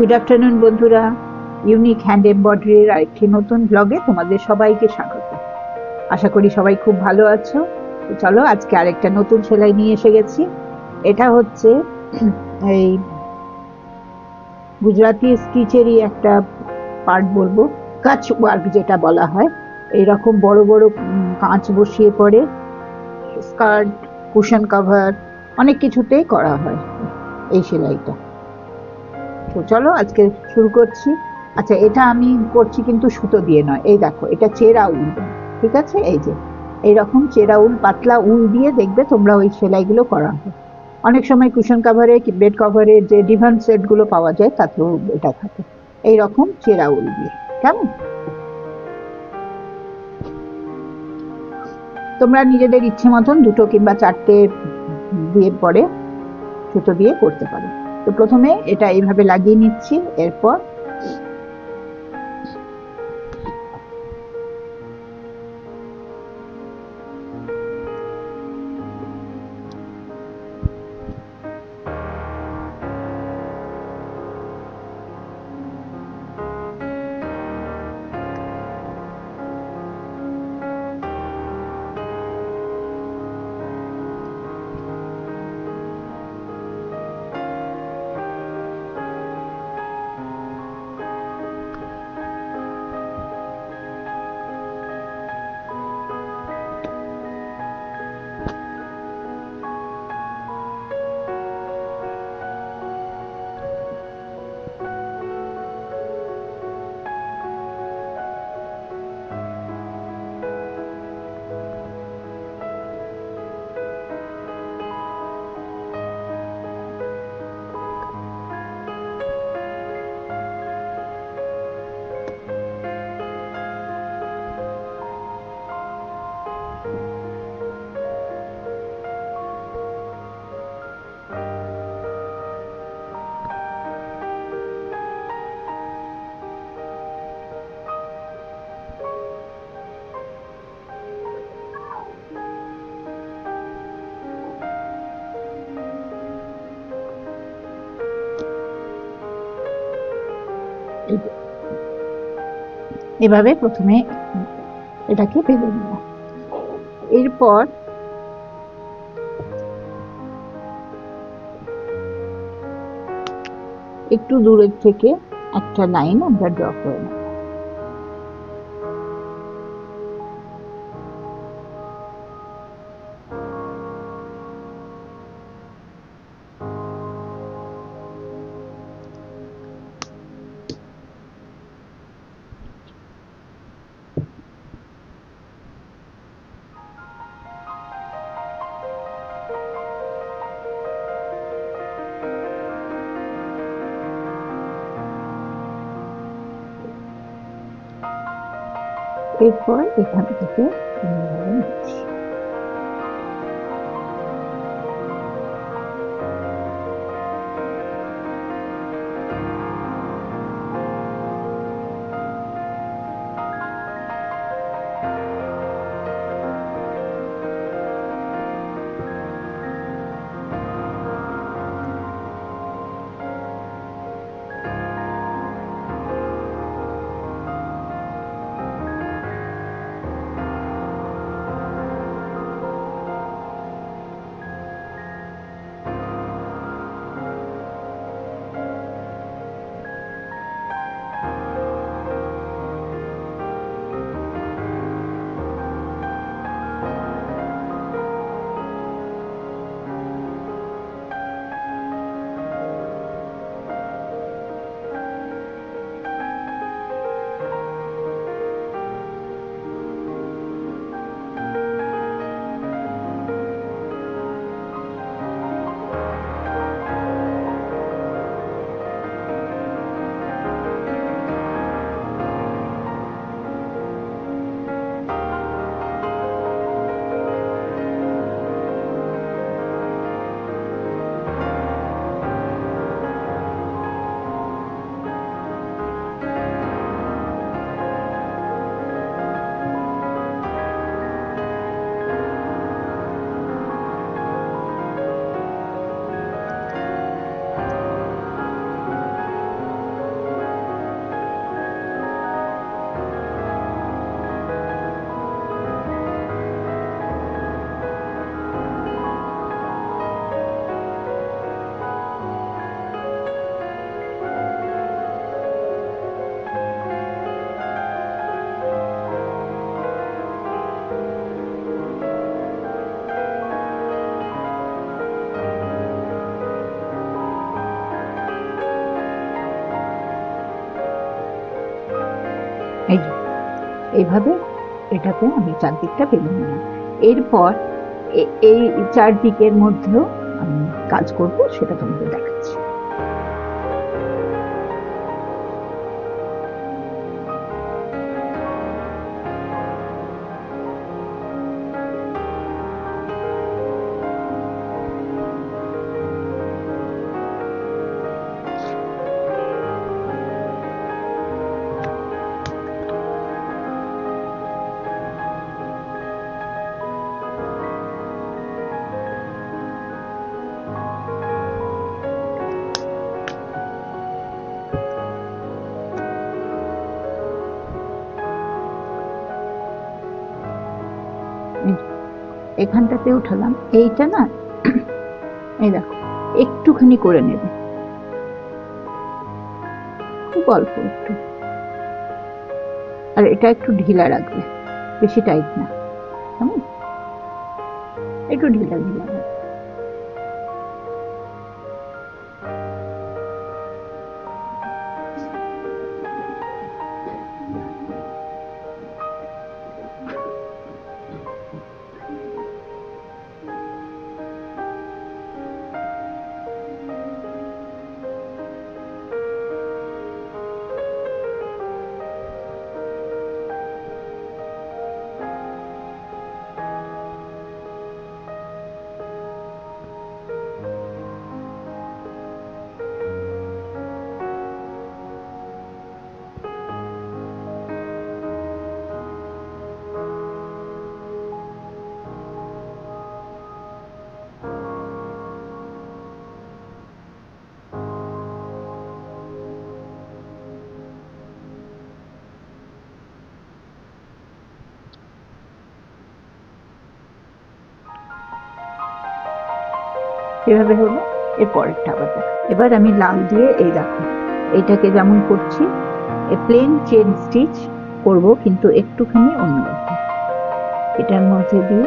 Good afternoon বন্ধুরা। Unique hand এমব্রয়ডারির আরেকটি নতুন ব্লগে তোমাদের সবাইকে স্বাগত। আশা করি সবাই খুব ভালো আছো। চলো, আজকে আরেকটা নতুন সেলাই নিয়ে এসে গেছি। এটা হচ্ছে এই গুজরাটি স্টিচেরই একটা পার্ট বলব। কাচ ওয়ার্ক যেটা বলা হয়। এইরকম বড় বড় কাঁচ বসিয়ে পরে স্কার্ট কুশন কভার অনেক কিছুতেই করা হয় এই সেলাইটা। তো চলো আজকে শুরু করছি। আচ্ছা এটা আমি করছি কিন্তু সুতো দিয়ে নয়। এই দেখো, এটা চেরা উল। ঠিক আছে? এই যে, এইরকম চেরা উল, পাতলা উল দিয়ে দেখবে তোমরা ওই সেলাইগুলো করা হয় অনেক সময় কুশন কাভারে বেড কভারে যে ডিভান সেটগুলো পাওয়া যায়, তাতেও এটা থাকে। এইরকম চেরা উল দিয়ে। কেমন? তোমরা নিজেদের ইচ্ছে মতন দুটো কিংবা চারটে দিয়ে পরে সুতো দিয়ে করতে পারো। তো প্রথমে এটা এইভাবে লাগিয়ে নিচ্ছি এরপর এভাবে প্রথমে এটাকে ভেবে নেব। এরপর একটু দূরের থেকে একটা লাইন আমরা ড্র করে নেব। এরপর এখান থেকে নিচ্ছি। এভাবে এটাতে আমি চারদিকটা বেলুন নিলাম। এরপর এই চারদিকের মধ্যেও আমি কাজ করব, সেটা তোমাদের দেখাচ্ছি। এখানটাতে উঠালাম। এইটা না, এই দেখো, একটুখানি করে নেবে। খুব অল্প একটু। আর এটা একটু ঢিলা রাখবে, বেশি টাইট না। কেমন? একটু ঢিলা ঢিলা এভাবে হলো, এর পরেরটা আবার দেখো। এবার আমি লাল দিয়ে এই দেখো এটাকে যেমন করছি, এ প্লেন চেন স্টিচ করব, কিন্তু একটুখানি অন্যরকম এটার মধ্যে দিয়ে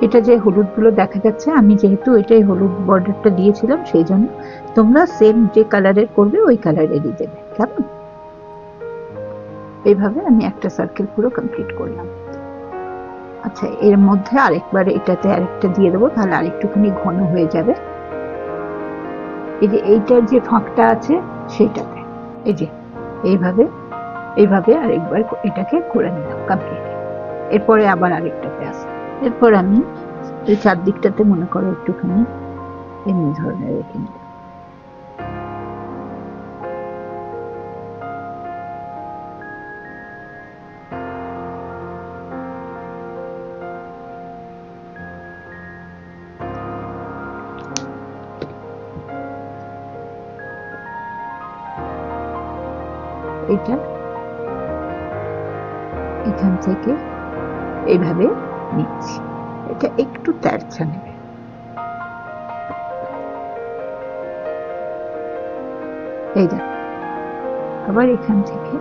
এটা যে হলুদগুলো দেখা যাচ্ছে, আমি যেহেতু এটাই হলুদ বর্ডারটা দিয়েছিলাম, সেই জন্য তোমরা সেম যে কালারের করবে, ওই কালারেরই দেবে, কেমন? এইভাবে আমি একটা সার্কেল পুরো কমপ্লিট করলাম। আচ্ছা এর মধ্যে আরেকবার এটাতে আরেকটা দিয়ে দেবো, তাহলে আরেকটুখানি ঘন হয়ে যাবে। এই যে এইটার যে ফাঁকটা আছে, সেইটাতে। এই যে, এইভাবে এইভাবে আরেকবার এটাকে করে নিলাম কমপ্লিট এরপরে আবার আরেকটাতে আসে এরপর আমি এই চারদিকটাতে মনে করো একটুখানি এমনি ধরনের রেখে নিলাম এটা এখান থেকে এইভাবে নিচ্ছি। এটা একটু তেরছা নেবে। এই দেখ আবার এখান থেকে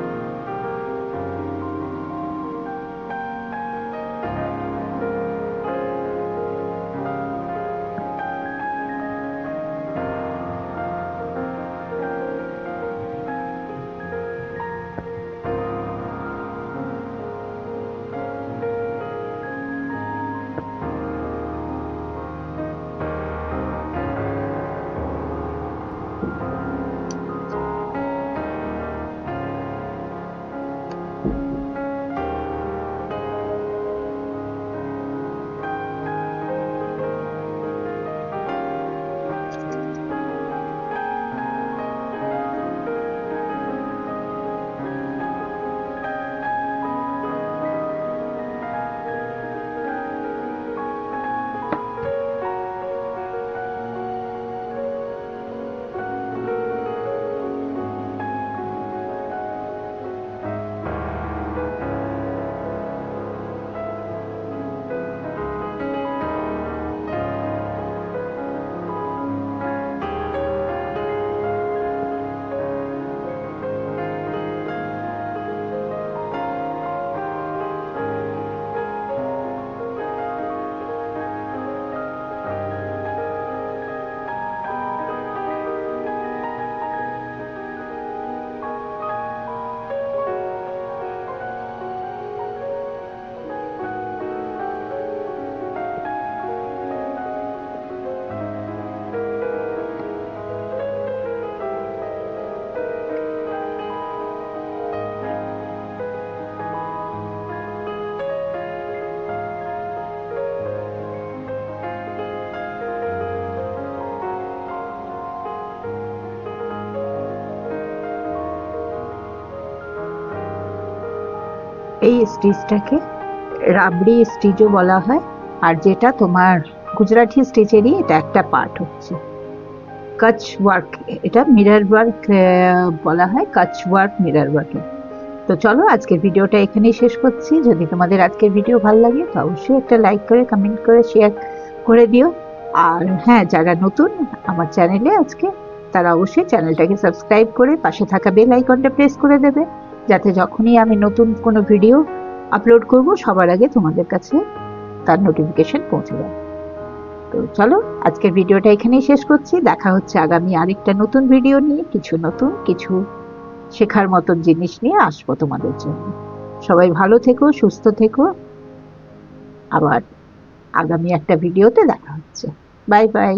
এই স্টিচটাকে রাবড়ি স্টিচও বলা হয়, আর যেটা তোমার গুজরাটি স্টিচেরই এটা একটা পার্ট হচ্ছে। কাচ ওয়ার্ক এটা মিরর ওয়ার্ক বলা হয় কাচ ওয়ার্ক মিরর ওয়ার্কে তো চলো আজকের ভিডিওটা এখানেই শেষ করছি। যদি তোমাদের আজকের ভিডিও ভালো লাগে, তো অবশ্যই একটা লাইক করে কমেন্ট করে শেয়ার করে দিও। আর হ্যাঁ যারা নতুন আমার চ্যানেলে আজকে, তারা অবশ্যই চ্যানেলটাকে সাবস্ক্রাইব করে পাশে থাকা বেল আইকনটা প্রেস করে দেবে। যাতে যখনই আমি নতুন কোনো ভিডিও আপলোড করব, সবার আগে তোমাদের কাছে তার নোটিফিকেশন পৌঁছে যাবে। তো চলো, আজকের ভিডিওটা এখানেই শেষ করছি। দেখা হচ্ছে আগামী আরেকটা নতুন ভিডিও নিয়ে, কিছু নতুন, কিছু শেখার মতন জিনিস নিয়ে আসব তোমাদের জন্য। সবাই ভালো থেকো, সুস্থ থেকো। আবার আগামী একটা ভিডিওতে দেখা হচ্ছে। Bye bye.